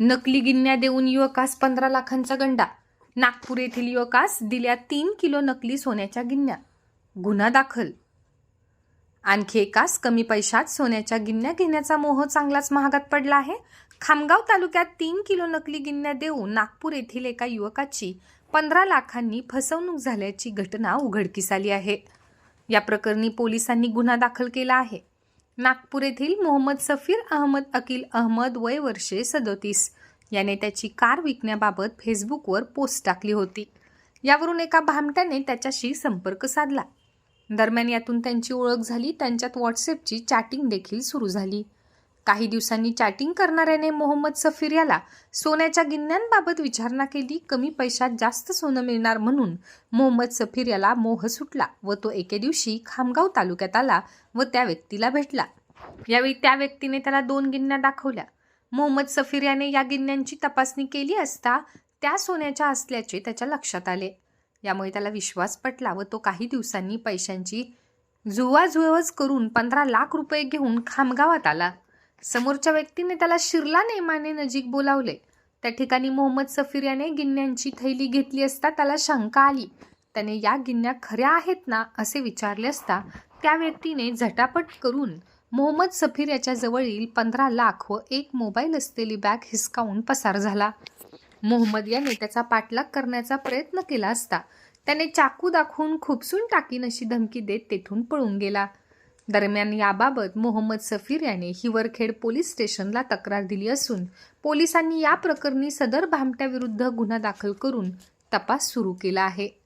नकली गिन्या देऊन युवकास पंधरा लाखांचा गंडा. नागपूर येथील युवकास दिल्या तीन किलो नकली सोन्याच्या गिन्या गुन्हा दाखल. आणखी एकास कमी पैशात सोन्याच्या गिन्या घेण्याचा मोह चांगलाच महागात पडला आहे. खामगाव तालुक्यात तीन किलो नकली गिन्या देऊन नागपूर येथील एका युवकाची पंधरा लाखांनी फसवणूक झाल्याची घटना उघडकीस आली आहे. या प्रकरणी पोलिसांनी गुन्हा दाखल केला आहे. नागपूर येथील मोहम्मद सफीर अहमद अकिल अहमद वय वर्षे सदोतीस. याने त्याची कार विकण्याबाबत फेसबुकवर पोस्ट टाकली होती. यावरून एका भामट्याने त्याच्याशी संपर्क साधला. दरम्यान यातून त्यांची ओळख झाली त्यांच्यात व्हॉट्सअपची चॅटिंग देखील सुरू झाली. काही दिवसांनी चॅटिंग करणाऱ्याने मोहम्मद सफीर याला सोन्याच्या गिन्यांबाबत विचारणा केली. कमी पैशात जास्त सोनं मिळणार म्हणून मोहम्मद सफीर याला मोह सुटला व तो एके दिवशी खामगाव तालुक्यात आला व त्या व्यक्तीला भेटला. यावेळी त्या व्यक्तीने त्याला दोन गिन्या दाखवल्या. मोहम्मद सफीर याने या गिन्यांची तपासणी केली असता त्या सोन्याच्या असल्याचे त्याच्या लक्षात आले. यामुळे त्याला विश्वास पटला व तो काही दिवसांनी पैशांची जुवाजुवज करून पंधरा लाख रुपये घेऊन खामगावात आला. समोरच्या व्यक्तीने त्याला शिरला नेमाने नजीक बोलावले. त्या ठिकाणी मोहम्मद सफीर याने गिन्यांची थैली घेतली असता त्याला शंका आली. त्याने या गिन्या खऱ्या आहेत ना? असे विचारले असता त्या व्यक्तीने झटापट करून मोहम्मद सफीर याच्या जवळील पंधरा लाख व एक मोबाईल असलेली बॅग हिसकावून पसार झाला. मोहम्मद याने त्याचा पाठलाग करण्याचा प्रयत्न केला असता त्याने चाकू दाखवून खुपसून टाकीन अशी धमकी देत तेथून पळून गेला. दरम्यान याबाबत मोहम्मद सफीर याने हिवरखेड पोलीस स्टेशनला तक्रार दिली असून पोलिसांनी या प्रकरणी सदर भामट्याविरुद्ध गुन्हा दाखल करून तपास सुरू केला आहे.